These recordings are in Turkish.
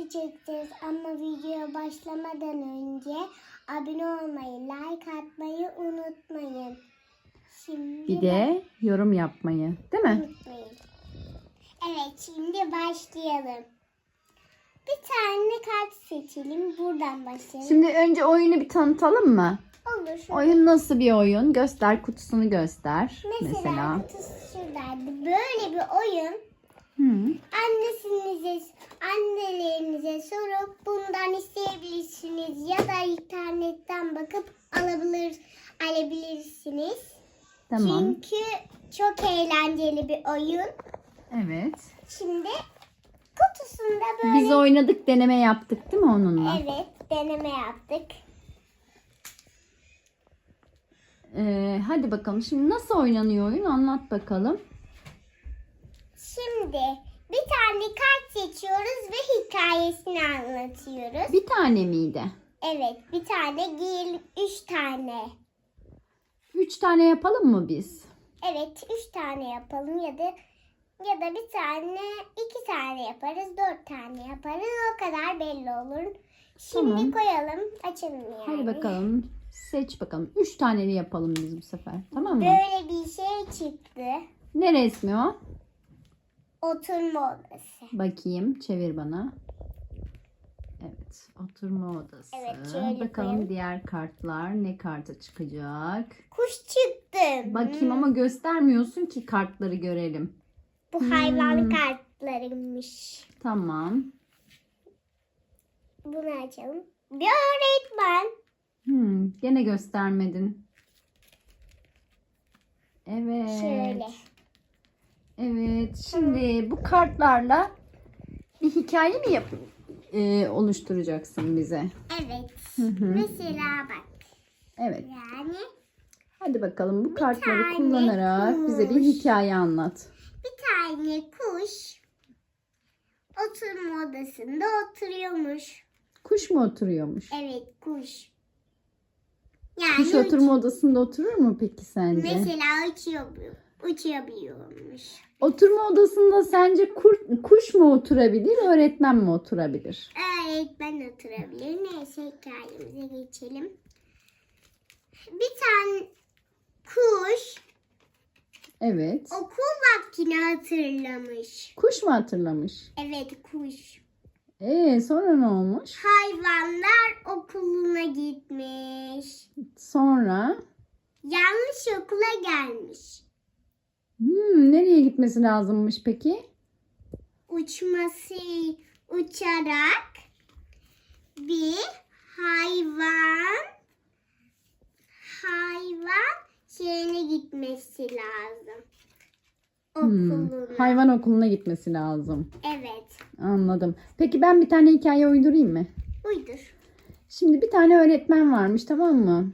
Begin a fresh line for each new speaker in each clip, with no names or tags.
videosu çekeceğiz ama videoya başlamadan önce abone olmayı, like atmayı unutmayın. Şimdi
Bir de yorum yapmayı. Değil mi?
unutmayın. Evet şimdi başlayalım. Bir tane kart seçelim. Buradan başlayalım.
Şimdi önce oyunu bir tanıtalım mı?
Olur.
Oyun nasıl bir oyun? Göster kutusunu göster.
Mesela,
Mesela.
kutusu şuradaydı. Böyle bir oyun. Annesinize, annelerinize sorup bundan isteyebilirsiniz ya da internetten bakıp alabilir, alabilirsiniz.
Tamam.
Çünkü çok eğlenceli bir oyun.
Evet.
Şimdi kutusunda böyle
Biz oynadık, deneme yaptık değil mi onunla?
evet deneme yaptık.
Ee, hadi bakalım. Şimdi nasıl oynanıyor oyun? Anlat bakalım.
Şimdi bir tane kart seçiyoruz ve hikayesini anlatıyoruz.
Bir tane miydi?
Evet bir tane değil üç tane.
Üç tane yapalım mı biz?
Evet üç tane yapalım ya da ya da bir tane iki tane yaparız dört tane yaparız o kadar belli olur. Şimdi
Tamam.
koyalım açalım yani.
Hadi bakalım. Seç bakalım. Üç taneli yapalım biz bu sefer. Tamam mı?
Böyle bir şey çıktı.
Ne resmi o?
Oturma odası.
Bakayım. Çevir bana. Evet. Oturma odası.
Evet, şöyle
Bakalım
koyalım.
diğer kartlar ne karta çıkacak.
Kuş çıktı.
Bakayım ama göstermiyorsun ki kartları görelim.
Bu hayvan
Hmm.
kartlarıymış.
Tamam.
Bunu açalım. Bir öğretmen.
Hmm, gene göstermedin. Evet.
Şöyle.
Evet. Şimdi bu kartlarla bir hikaye mi yap e, oluşturacaksın bize?
Evet.
Hı hı.
Mesela bak.
Evet.
Yani
Hadi bakalım bu kartları
tane
kullanarak bize bir
kuş.
hikaye anlat.
bir tane kuş oturma odasında oturuyormuş.
Kuş mu oturuyormuş?
Evet kuş. Yani
Kuş oturma odasında oturur mu peki sence?
mesela uçuyor, uçabiliyormuş.
Oturma odasında sence kur- kuş mu oturabilir, öğretmen mi oturabilir?
Öğretmen oturabilir. Neyse hikayemize geçelim. Bir tane kuş
Evet.
okul vaktini hatırlamış.
Kuş mu hatırlamış?
Evet kuş.
Ee, sonra ne olmuş?
Hayvanlar okuluna gitmiş.
Sonra
Yanlış okula gelmiş.
Hmm, nereye gitmesi lazımmış peki?
Uçması uçarak bir hayvan hayvan şeyine gitmesi lazım.
Hmm,
Okuluna.
hayvan okuluna gitmesi lazım.
Evet.
Anladım. Peki ben bir tane hikaye uydurayım mı?
Uydur.
Şimdi bir tane öğretmen varmış tamam mı?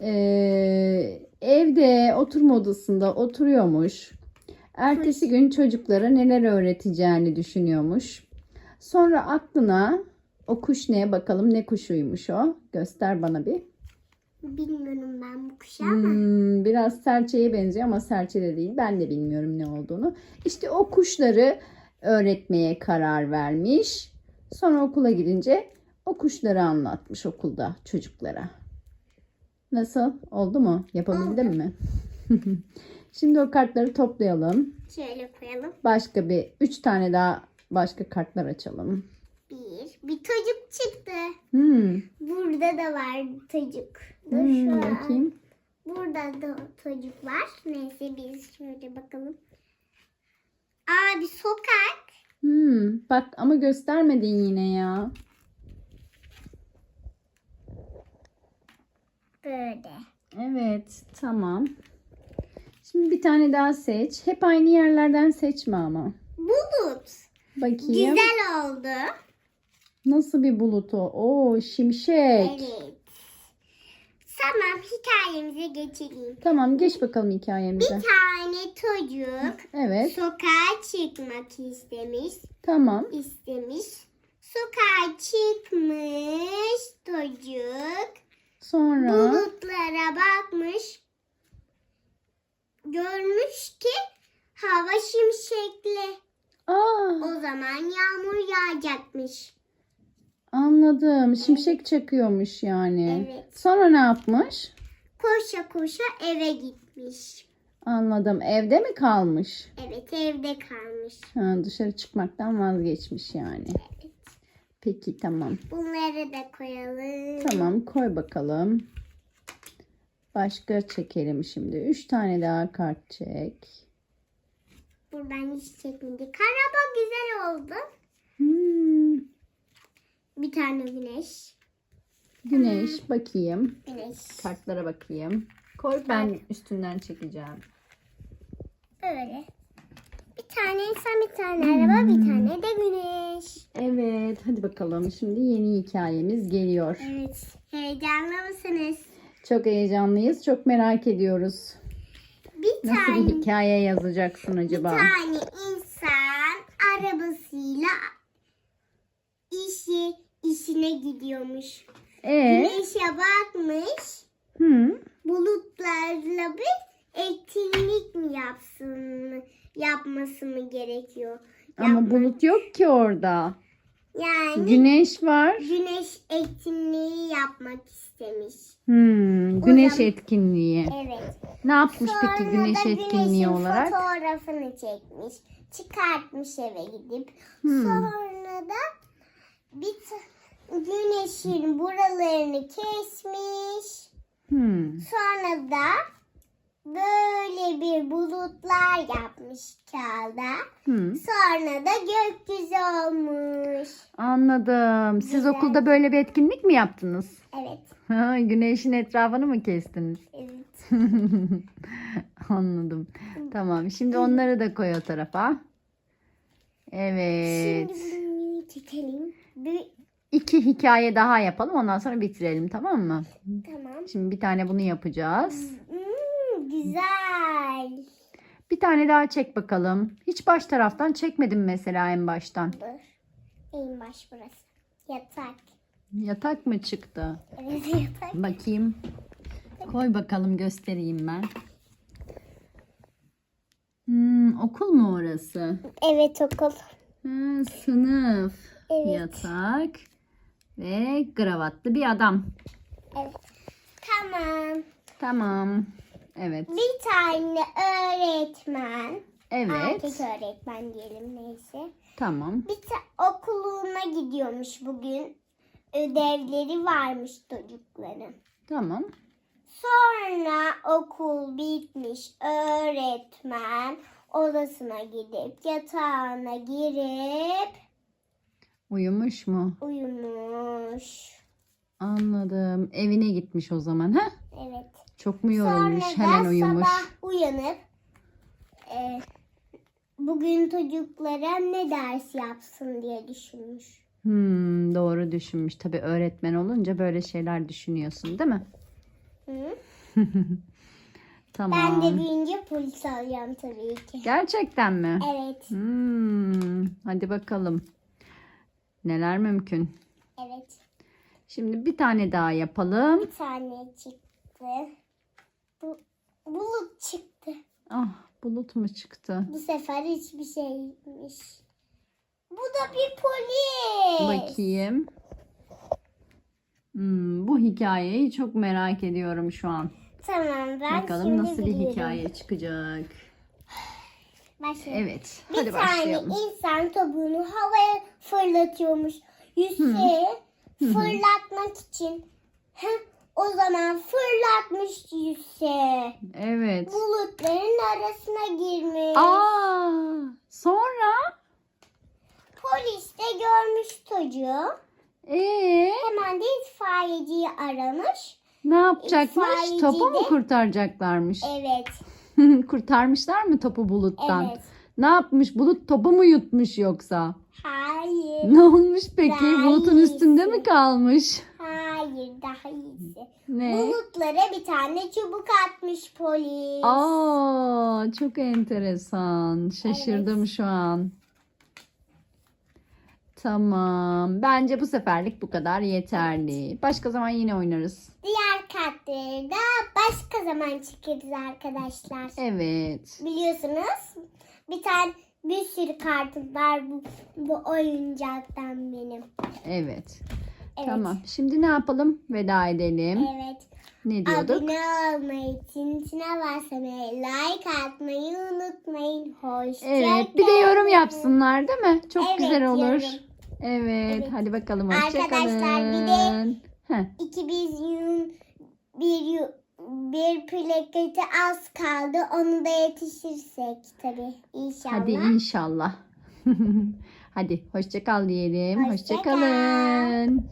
Ee, evde oturma odasında oturuyormuş. Ertesi gün çocuklara neler öğreteceğini düşünüyormuş. Sonra aklına o kuş ne bakalım ne kuşuymuş o. Göster bana bir.
Bilmiyorum ben bu kuşu ama.
Hmm, biraz serçeye benziyor ama serçe de değil. Ben de bilmiyorum ne olduğunu. İşte o kuşları öğretmeye karar vermiş. Sonra okula gidince o kuşları anlatmış okulda çocuklara. Nasıl? Oldu mu? Yapabildim mi? Şimdi o kartları toplayalım.
Şöyle koyalım.
Başka bir üç tane daha başka kartlar açalım.
Bir. Bir çocuk çıktı.
Hmm,
Burada da var çocuk. Dur
hmm,
şu an.
bakayım.
Burada da çocuk var. Neyse biz şöyle bakalım. Aa bir sokak.
Hmm, bak ama göstermedin yine ya.
Böyle.
Evet, tamam. Şimdi bir tane daha seç. Hep aynı yerlerden seçme ama.
Bulut.
Bakayım.
Güzel oldu.
Nasıl bir bulut o? Oo, şimşek.
Evet. Tamam hikayemize geçelim.
Tamam, geç bakalım
Bir
hikayemize.
tane çocuk
Evet,
sokağa çıkmak istemiş.
tamam.
istemiş. Sokağa çıkmış çocuk.
Sonra
Bulutlara bakmış. Görmüş ki hava şimşekli.
Aa,
O zaman yağmur yağacakmış.
anladım. Şimşek çakıyormuş yani.
Evet.
Sonra ne yapmış?
Koşa koşa eve gitmiş.
Anladım. Evde mi kalmış?
Evet evde kalmış.
Ha, dışarı çıkmaktan vazgeçmiş yani. Peki tamam.
Bunları da koyalım.
Tamam koy bakalım. Başka çekelim şimdi. Üç tane daha kart çek.
Buradan hiç çekmedik. Araba güzel oldu.
Hmm,
Bir tane güneş.
güneş bakayım.
Güneş.
Kartlara bakayım. Koy ben üstünden çekeceğim.
Böyle. Bir tane insan, bir tane araba, bir tane de güneş.
Evet hadi bakalım. Şimdi yeni hikayemiz geliyor.
Evet. Heyecanlı mısınız?
Çok heyecanlıyız. Çok merak ediyoruz.
Bir
Nasıl
tane,
bir hikaye yazacaksın
bir
acaba?
tane insan arabasıyla işi işine gidiyormuş.
Ee,
Güneşe bakmış.
hı,
bulutlarla bir etkinlik mi yapsın yapması mı gerekiyor?
ama
Yapma-
bulut yok ki orada.
yani
Güneş var.
güneş etkinliği yapmak istemiş.
Hmm, güneş
zaman-
etkinliği.
Evet.
Ne yapmış peki
da
güneş etkinliği
güneşin
olarak?
fotoğrafını çekmiş. Çıkartmış eve gidip.
Hmm.
Sonra da bir t- güneşin buralarını kesmiş.
Hmm,
Sonra da böyle bir bulutlar yapmış kağıda.
hmm.
Sonra da gökyüzü olmuş.
Anladım. Siz
Güzel.
okulda böyle bir etkinlik mi yaptınız?
Evet.
Ha, Güneşin etrafını mı kestiniz?
Evet.
Anladım. Tamam. Şimdi onları da koy o tarafa. Evet.
Şimdi bunu çekelim. Bir,
İki hikaye daha yapalım. Ondan sonra bitirelim. Tamam mı?
tamam.
Şimdi bir tane bunu yapacağız.
Hmm, güzel.
Bir tane daha çek bakalım. Hiç baş taraftan çekmedim mesela en baştan.
Dur. En baş burası. Yatak.
Yatak mı çıktı?
Evet yatak.
Bakayım. Koy bakalım göstereyim ben. Hmm, okul mu orası?
Evet okul.
Ha, sınıf.
Evet.
Yatak. Ve kravatlı bir adam.
Evet. Tamam.
Tamam. Evet.
Bir tane öğretmen.
Evet.
Erkek öğretmen diyelim neyse.
Tamam.
Bir ta- okuluna gidiyormuş bugün. Ödevleri varmış çocukların.
Tamam.
Sonra okul bitmiş. Öğretmen odasına gidip yatağına girip
Uyumuş mu?
uyumuş.
Anladım. Evine gitmiş o zaman. ha?
Evet.
Çok mu yorulmuş?
Sonra
Hemen uyumuş.
sabah uyanıp e, bugün çocuklara ne ders yapsın diye düşünmüş.
Hmm, doğru düşünmüş. Tabii öğretmen olunca böyle şeyler düşünüyorsun, değil mi?
Hı?
Tamam.
Ben de büyüyünce polis olacağım tabii ki.
Gerçekten mi?
Evet.
Hmm, hadi bakalım. Neler mümkün?
Evet.
Şimdi bir tane daha yapalım.
Bir tane çıktı. Bu, bulut çıktı.
Ah, bulut mu çıktı?
Bu sefer hiçbir şeymiş. Bu da bir polis.
Bakayım. Hmm, bu hikayeyi çok merak ediyorum şu an.
Tamam ben
Bakalım
şimdi
nasıl bir
biliyorum.
hikaye çıkacak.
Başlayalım.
Evet,
Bir
hadi
tane
başlayalım.
insan topuğunu havaya fırlatıyormuş. Yükseğe fırlatmak için. O zaman fırlatmış yükseğe.
Evet.
Bulutların arasına girmiş.
Aa, sonra?
Polis de görmüş çocuğu.
Ee,
Hemen de itfaiyeciyi aramış.
ne yapacakmış?
İtfaiyeci
Topu mu
de-
kurtaracaklarmış?
Evet.
Kurtarmışlar mı topu buluttan?
Evet.
Ne yapmış? Bulut topu mu yutmuş yoksa?
Hayır.
Ne olmuş peki?
Daha
Bulutun üstünde mi kalmış?
Hayır daha iyisi.
Ne?
Bulutlara bir tane çubuk atmış polis.
Aa, çok enteresan. Şaşırdım şu an. Tamam. Bence bu seferlik bu kadar yeterli. Başka zaman yine oynarız.
Diğer kartları da başka zaman çıkarız arkadaşlar.
Evet.
Biliyorsunuz bir tane Bir sürü kartım var bu, bu oyuncaktan benim.
Evet.
Evet.
Tamam. Şimdi ne yapalım? Veda edelim.
Evet.
Ne diyorduk?
Abone olmayı, tintine basmayı, like atmayı unutmayın. Hoşça
Evet. Bir de yorum yapsınlar değil mi? Çok
Evet,
güzel olur.
yorum.
Evet.
Evet.
Hadi bakalım.
Arkadaşlar,
Hoşçakalın.
bir de-
Heh,
İki biz yün bir yu- bir plaketi az kaldı. Onu da yetişirsek tabii inşallah.
Hadi inşallah. Hadi hoşça kal diyelim.
Hoşça
Hoşça kalın.